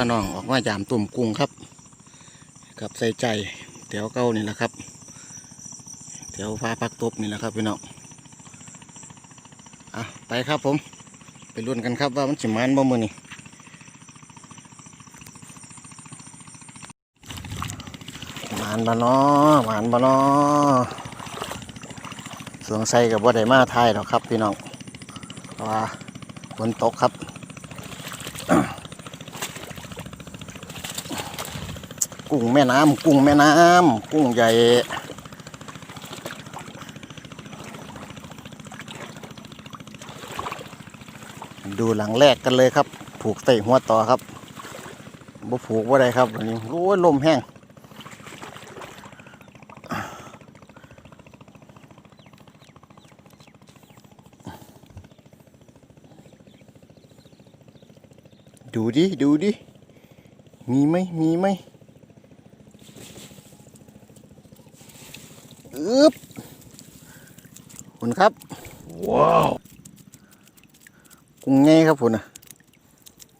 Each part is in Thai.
าน้องออกมายามตุ่มกุ้งครับกับใส่ใจแถวเก้านี่แหละครับแถวฟ้าพักตบนี่แหละครับพี่น้องอะไปครับผม ไปลุ้นกันครับว่ามันสิมันบ่มือนี่มันบ่เนาะมันบ่เนาะสวงใส่กับบ่ได้มาไทยหรอกครับพี่น้องเพราะว่าฝนตกครับ กุ้งแม่น้ำกุ้งแม่น้ำกุ้งใหญ่ดูหลังแรกกันเลยครับ ผูกใส่หัวต่อครับบ่ผูกว่าได้ครับวันนี้รู้ว่าลมแห้งดูดิ ดูดิ มีไหมมีไหมอึ๊บ คุณครับ ว้าวกุ้งไงครับคุณนะ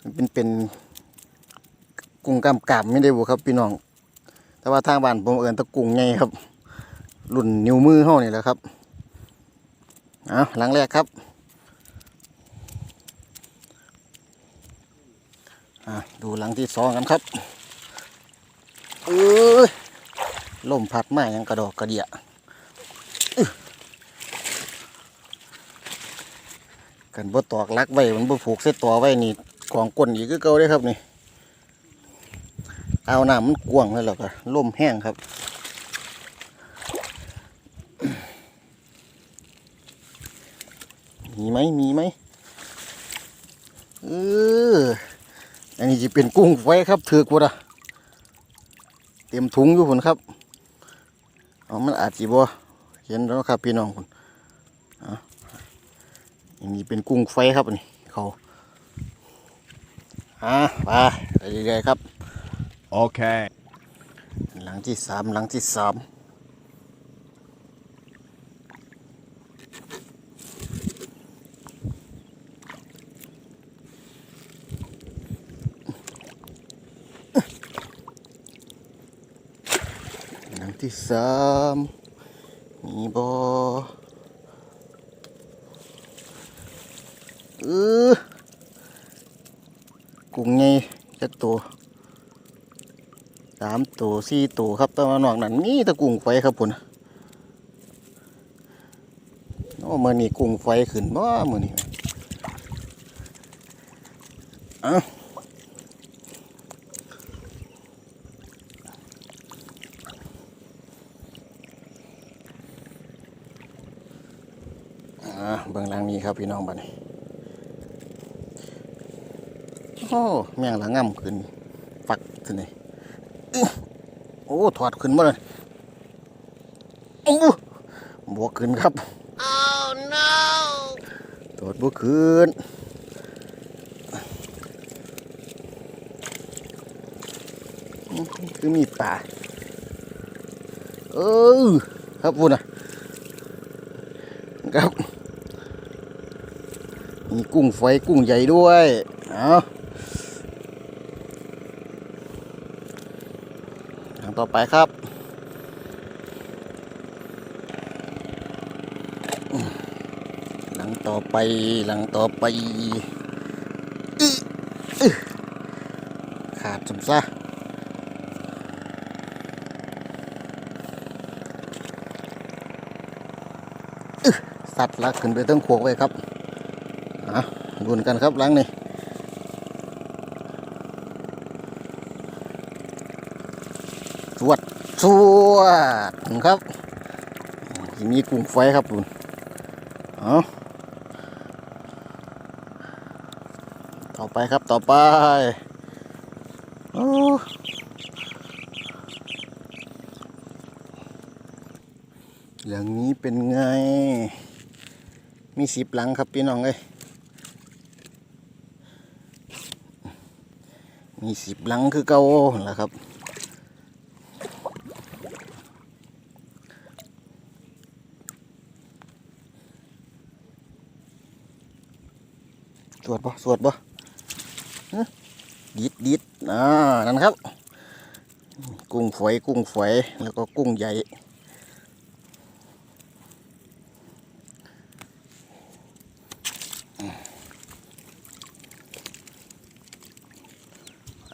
มันเป็นเป็นกุ้งกำกำไม่ได้บุครับพี่น้อง แต่ว่าทางบ้านผมเอินตะกุ้งไงครับรุ่นนิ้วมือเฮานี่แหละครับเอาหลังแรกครับอะดูหลังที่สองกันครับเอ้ยลมพัดมายังกระดอกกระเดียอื้อ กันบ่ตอกลักไว้มันบ่ผูกเส้นตัวไว้นี่กองก้นอีกคือเก่าเด้ครับนี่เอาน้ำมันกว้างแล้วก็ลมแห้งครับมีไหมมีไหมเอออันนี้จะเป็นกุ้งไฟครับถือกว่าละเต็มถุงอยู่ผมครับ เอามันอาจจะบ่เห็นแล้วครับพี่น้องผม อันนี้เป็นกุ้งไฟครับอันนี่เขาอะไปไปเรื่อยๆครับ Okay. หลังที่สามหลังที่สามหลังที่สามมีบอ เออกุ้งไงจักตัวสามตัวสี่ตัวครับแตะวันอกนั้นมีแตะกุ้งไฟครับพุ่นโอ้มื่อนี้กุ้งไฟขึ้นบ่มื่อนี้เอ้าอ่าเบื้องหลังนี้ครับพี่น้องบ้านนี้ โอ้แมงละง่ำขึ้นฟักขึ้นนี่โอ้ถอดขึ้นมาเลยโอ้บวกขึ้นครับ oh no ถอดบวกขึ้นคือมีป่าเออครับพูดนะครับ มีกุ้งไฟกุ้งใหญ่ด้วย เอาทาง ต่อไปครับหลังต่อไปหลังต่อไปขาดสมซะสัตว์ลักขึ้นไปตั้งขวกไว้ครับอะดุนกันครับหลังนี่ สวดสวดครับที่มีกุ้งไฟครับดุนเอาต่อไปครับต่อไปโอ้อย่างนี้เป็นไง มีสิบหลังครับพี่น้องเอ้ยมีสิบหลังคือเก่าแหละครับ วดบ่สวดบ่ดิดดิดอ่านั่นครับ กุ้งฝอยกุ้งฝอยแล้วก็กุ้งใหญ่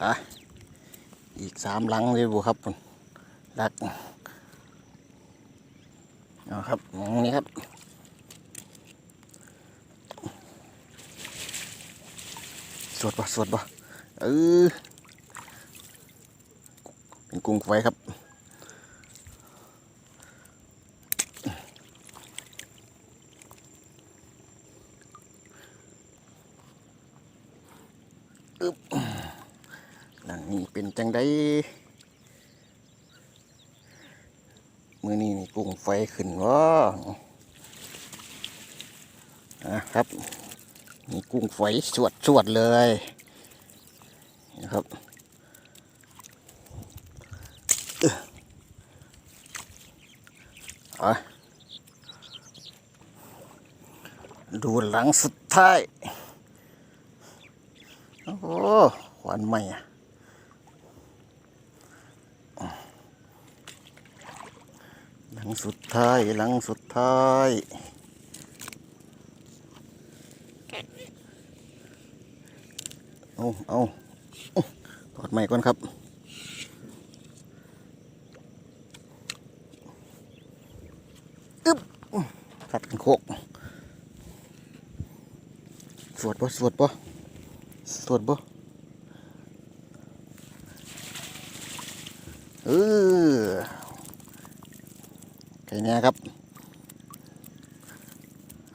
อะอีกสามหลังเลยบุครับผมดักเอาครับมองนี้ครับ วดปะสวดปะเออเป็นกุ้งไฟครับอึ๊บหลังนี้เป็นจังไดมือนี้นี่กุ้งไฟขึ้นวะอะครับ มีกุ้งฝอยสวดสวดเลยนะครับ ดูหลังสุดท้าย โอ้หวานใหม่อะหลังสุดท้าย หลังสุดท้าย เอาเอาถอดใหม่ก่อนครับอึ๊บกัดกันโคกสวดปะสวดปะสวดปะเออแค่เนี้ยครับ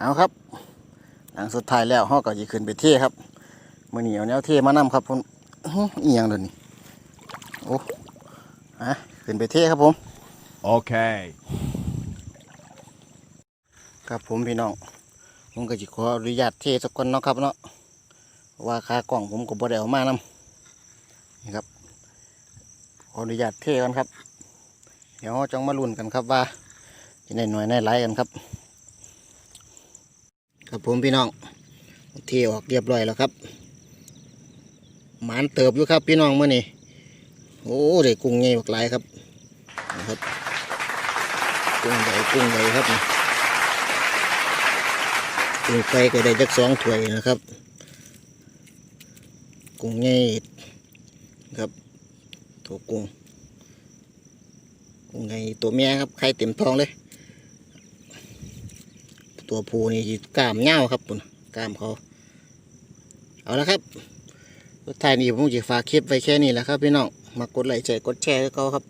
เอาครับ หลังสุดท้ายแล้วห้อก็จะขึ้นไปเที่ครับ มื่อนี้เอาแนวเทมานำครับผมอื้อหืออีหยังเดี๋ยวนี้โอ้ฮะขึ้นไปเทครับผม Okay. ครับผมพี่น้องผมก็จะขออนุญาตเทสักคนเนาะครับเนาะเพราะว่าคากล่องผมก็บ่ได้เอามานำนี่ครับขออนุญาตเทกันครับ เดี๋ยวเราจังมาลุ้นกันครับว่าจะได้หน่วยได้หลายกันครับ ครับผมพี่น้องเทออกเรียบร้อยแล้วครับ หมานเติบอยู่ครับพี่น้องเมื่อนี้โอ้ได้กุ้งใหญ่บักหลายครับนะครับกุ้งใหญ่กุ้งใหญ่ครับกุ้งไฟก็ได้จักสองถ้วยนะครับ กุ้งใหญ่ครับตัวกุ้งกุ้งใหญ่ตัวเมียครับไข่เต็มท้องเลย ตัวผู้นี่กล้ามเงาครับปุ่นกล้ามเขาเอาละครับ สุดท้ายนี้ผมจะฝากคลิปไว้แค่นี้แหละครับพี่น้อง มากดไลค์ใจกดแชร์ให้เขาครับ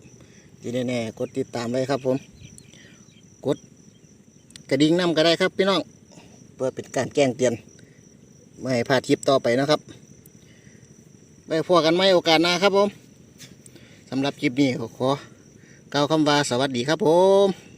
ที่แน่ๆกดติดตามไว้ครับผม กดกระดิ่งน้ำก็ได้ครับพี่น้อง เพื่อเป็นการแจ้งเตือนไม่ให้พลาดคลิปต่อไปนะครับไปพอกันไหมโอกาสหน้าครับผมสำหรับคลิปนี้ขอขอกล่าวคำว่าสวัสดีครับผม